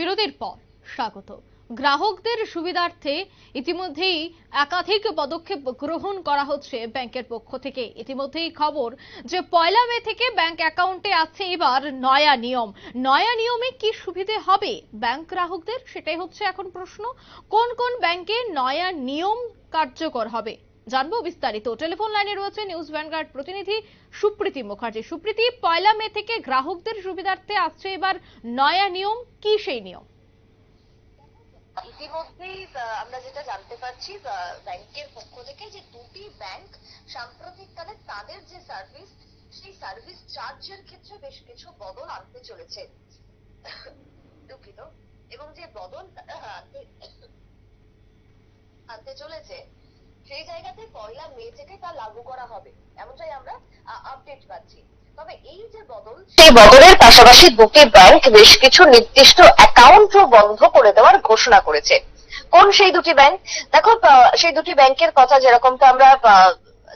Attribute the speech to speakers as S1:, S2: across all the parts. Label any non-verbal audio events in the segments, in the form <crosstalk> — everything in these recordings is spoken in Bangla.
S1: বিরতির পর স্বাগত। গ্রাহকদের সুবিধার্থে ইতিমধ্যেই একাধিক পদক্ষেপ গ্রহণ করা হচ্ছে ব্যাংকের পক্ষ থেকে। ইতিমধ্যেই খবর যে পয়লা মে থেকে ব্যাংক অ্যাকাউন্টে আছে এবার নয়া নিয়ম। নয়া নিয়মে কি সুবিধে হবে? ব্যাংক গ্রাহকদের? সেটাই হচ্ছে এখন প্রশ্ন। কোন কোন ব্যাংকে নয়া নিয়ম কার্যকর হবে? জানব বিস্তারিত। টেলিফোন লাইনে রয়েছে নিউজ ভ্যানগার্ড প্রতিনিধি সুপ্রীতি মুখার্জি। সুপ্রীতি, পয়লা মে থেকে গ্রাহকদের সুবিধার্থে আসছে এবার নয়া নিয়ম, কি সেই নিয়ম?
S2: ইতিমধ্যেই আমরা যেটা জানতে পারছি ব্যাংকের পক্ষ থেকে যে দুটি ব্যাংক সাম্প্রতিককালে তাদের যে সার্ভিস, সেই সার্ভিস চার্জের ক্ষেত্রে বেশ কিছু বদল আনতে চলেছে। দুঃখিত। এবং যে বদল আনতে আনতে চলেছে সেই জায়গাতে পয়লা মে থেকে তা লাগু করা হবে, এমনটাই আমরা আপডেট পাচ্ছি। তবে এই যে বদল, সেই বদলের পাশাপাশি দুটি ব্যাংক বেশ কিছু নির্দিষ্ট অ্যাকাউন্টও বন্ধ করে দেওয়ার ঘোষণা করেছে। কোন সেই দুটি ব্যাংক দেখো সেই দুটি ব্যাংকের কথা যেরকম তো আমরা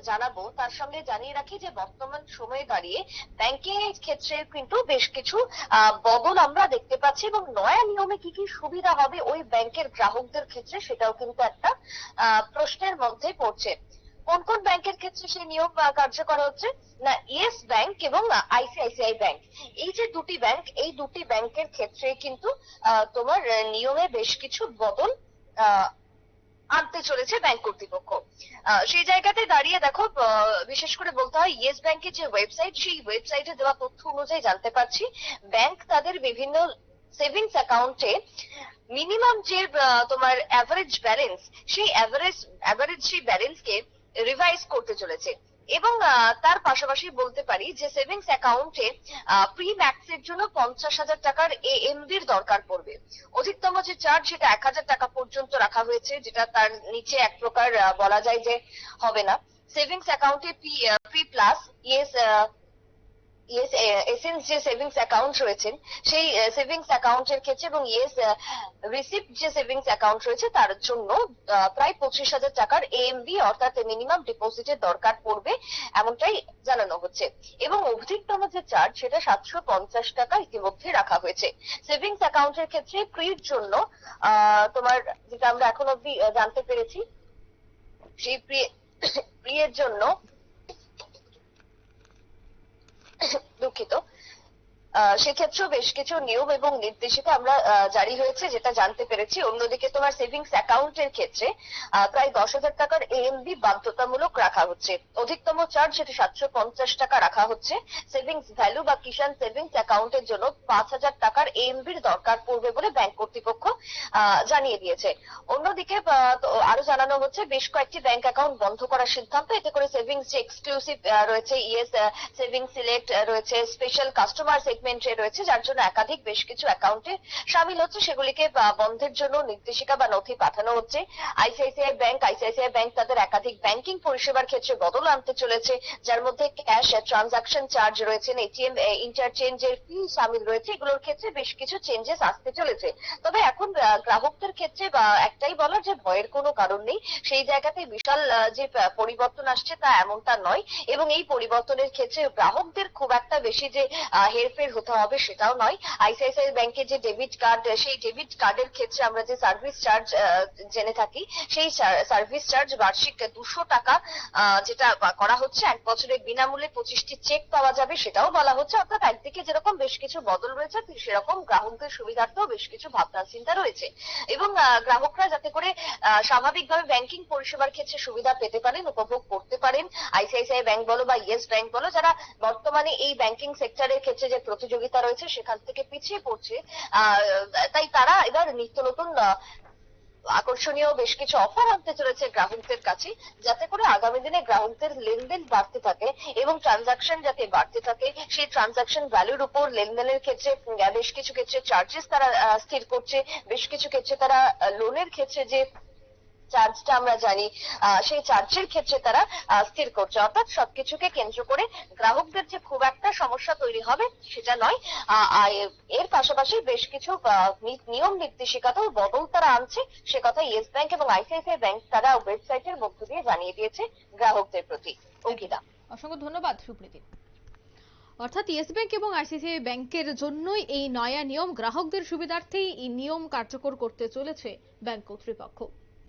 S2: জানাব, তার সঙ্গে জানিয়ে রাখি যে বর্তমান সময়ে দাঁড়িয়ে ব্যাংকিং এর ক্ষেত্রে কিন্তু বেশ কিছু বদল আমরা দেখতে পাচ্ছি এবং নয়া নিয়মে কি কি সুবিধা হবে ওই ব্যাংকের গ্রাহকদের ক্ষেত্রে সেটাও কিন্তু একটা প্রশ্নের মধ্যে পড়ছে। কোন কোন ব্যাংকের ক্ষেত্রে সেই নিয়ম কার্যকর হচ্ছে? না, ইয়েস ব্যাংক এবং আইসিআইসিআই ব্যাংক। এই যে দুটি ব্যাংক, এই দুটি ব্যাংকের ক্ষেত্রে কিন্তু তোমার, নিয়মে বেশ কিছু বদল আনতে চলেছে ব্যাংক কর্তৃপক্ষ। সেই জায়গাতে দাঁড়িয়ে দেখো বিশেষ করে বলতে হয়, ইয়েস ব্যাংকের যে ওয়েবসাইট, সেই ওয়েবসাইটে দেওয়া তথ্য অনুযায়ী জানতে পারছি, ব্যাংক তাদের বিভিন্ন সেভিংস অ্যাকাউন্টে মিনিমাম যে তোমার অ্যাভারেজ ব্যালেন্স সেই অ্যাভারেজ অ্যাভারেজ সেই ব্যালেন্সকে রিভাইজ করতে চলেছে। এবং তার পাশাপাশি বলতে পারি যে সেভিংস অ্যাকাউন্টে প্রি ম্যাক্স এর জন্য পঞ্চাশ হাজার টাকার এ এএমবির দরকার পড়বে। অধিকতম যে চার্জ সেটা এক হাজার টাকা পর্যন্ত রাখা হয়েছে, যেটা তার নিচে এক প্রকার বলা যায় যে হবে না। সেভিংস অ্যাকাউন্টে P plus Yes Yes essence যে সেভিংস অ্যাকাউন্ট রয়েছেন সেই সেভিংস অ্যাকাউন্টের ক্ষেত্রে এবং ইয়েস রিসিপ্ট যে সেভিংস অ্যাকাউন্ট রয়েছে, তার জন্য প্রায় পঁচিশ হাজার টাকার এএমবি অর্থাৎ মিনিমাম ডিপোজিটের দরকার পড়বে, এমনটাই জানানো হচ্ছে। এবং অধিকতম যে চার্জ সেটা সাতশো পঞ্চাশ টাকা ইতিমধ্যে রাখা হয়েছে। সেভিংস অ্যাকাউন্টের ক্ষেত্রে প্রির জন্য তোমার যেটা আমরা এখন অব্দি জানতে পেরেছি, সেই প্রি প্রিয়ের <coughs> জন্য দুঃখিত আহ, সেক্ষেত্রেও বেশ কিছু নিয়ম এবং নির্দেশিকা আমরা জারি হয়েছে, যেটা জানতে পেরেছি। অন্যদিকে তোমার সেভিংস অ্যাকাউন্টের ক্ষেত্রে প্রায় দশ হাজার টাকার এএমবি বাধ্যতামূলক রাখা হচ্ছে। অধিকতম চার্জ সেটা সাতশো পঞ্চাশ টাকা রাখা হচ্ছে। সেভিংস ভ্যালু বা কিষাণ সেভিংস অ্যাকাউন্টের জন্য পাঁচ হাজার টাকার এএমবির দরকার পড়বে বলে ব্যাংক কর্তৃপক্ষ জানিয়ে দিয়েছে। অন্যদিকে আরও জানানো হচ্ছে, বেশ কয়েকটি ব্যাংক অ্যাকাউন্ট বন্ধ করার সিদ্ধান্ত। এতে করে সেভিংস যে এক্সক্লুসিভ রয়েছে ইয়েস সেভিংস সিলেক্ট রয়েছে স্পেশাল কাস্টমার সেগমেন্টে রয়েছে, যার জন্য একাধিক বেশ কিছু অ্যাকাউন্টে সামিল হচ্ছে। সেগুলিকে বন্ধের জন্য নির্দেশিকা বা নথি পাঠানো হচ্ছে। আইসিআইসিআই ব্যাংক আইসিআইসিআই ব্যাংক তাদের একাধিক ব্যাংকিং পরিষেবার ক্ষেত্রে বদল আনতে চলেছে, যার মধ্যে ক্যাশ ট্রানজাকশন চার্জ রয়েছে এটিএম ইন্টারচেঞ্জের ফি সামিল রয়েছে। এগুলোর ক্ষেত্রে বেশ কিছু চেঞ্জেস আসতে চলেছে। তবে এখন গ্রাহকদের ক্ষেত্রে, বা একটাই বলার যে ভয়ের কোনো কারণ নেই, সেই জায়গাতে বিশাল যে পরিবর্তন আসছে তা এমনটা নয়। এবং এই পরিবর্তনের ক্ষেত্রে গ্রাহকদের খুব একটা বেশি যে হেরফের হতে হবে সেটাও নয়। আইসিআইসিআই ব্যাংকের যে ডেবিট কার্ড সেই ডেবিট কার্ডের ক্ষেত্রে আমরা যে সার্ভিস চার্জ জেনে থাকি, সেই সার্ভিস চার্জ বার্ষিক দুশো টাকা যেটা করা হচ্ছে, এক বছরে বিনামূল্যে পঁচিশটি চেক পাওয়া যাবে সেটাও বলা হচ্ছে। অর্থাৎ একদিকে যেরকম বেশ কিছু বদল রয়েছে সেরকম গ্রাহকদের সুবিধার্থেও বেশ কিছু ভাবনা চিন্তা রয়েছে। এবং গ্রাহকরা যাতে করে স্বাভাবিকভাবে ব্যাংকিং পরিষেবার ক্ষেত্রে সুবিধা পেতে পারেন, উপভোগ করতে পারেন। আইসিআইসিআই ব্যাংক বলো বা ইয়েস ব্যাংক বলো, যারা বর্তমানে এই ব্যাংকিং সেক্টরের ক্ষেত্রে যে প্রতিযোগিতা রয়েছে, সেখান থেকে পিছিয়ে পড়ছে। তাই তারা এবার নিত্য নতুন আকর্ষণীয় বেশ কিছু অফার আনতে চলেছে গ্রাহকদের কাছে, যাতে করে আগামী দিনে গ্রাহকদের লেনদেন বাড়তে থাকে এবং ট্রানজাকশন যাতে বাড়তে থাকে, সেই ট্রানজাকশন ভ্যালুর উপর লেনদেনের ক্ষেত্রে বেশ কিছু ক্ষেত্রে চার্জেস তারা স্থির করছে। বেশ কিছু ক্ষেত্রে তারা লোনের ক্ষেত্রে যে চার্জটা আমরা জানি সেই চার্জের ক্ষেত্রে তারা স্থির করছে। অর্থাৎ সবকিছুকে কেন্দ্র করে গ্রাহকদের যে খুব একটা সমস্যা তৈরি হবে, সেটা নয়। এর পাশাপাশি বেশ কিছু নিয়ম নির্দেশিকাতেও বদল তারা আনছে। সে কথা ইয়েস ব্যাংক এবং আইসিআইসিআই ব্যাংক তারা ওয়েবসাইটের মধ্য দিয়ে জানিয়ে দিয়েছে গ্রাহকদের প্রতি। অঙ্কিতা।
S1: অসংখ্য ধন্যবাদ, সুপ্রীতি। অর্থাৎ ইয়েস ব্যাংক এবং আইসিসিআই ব্যাংকের জন্যই এই নয়া নিয়ম, গ্রাহকদের সুবিধার্থেই এই নিয়ম কার্যকর করতে চলেছে ব্যাংক কর্তৃপক্ষ।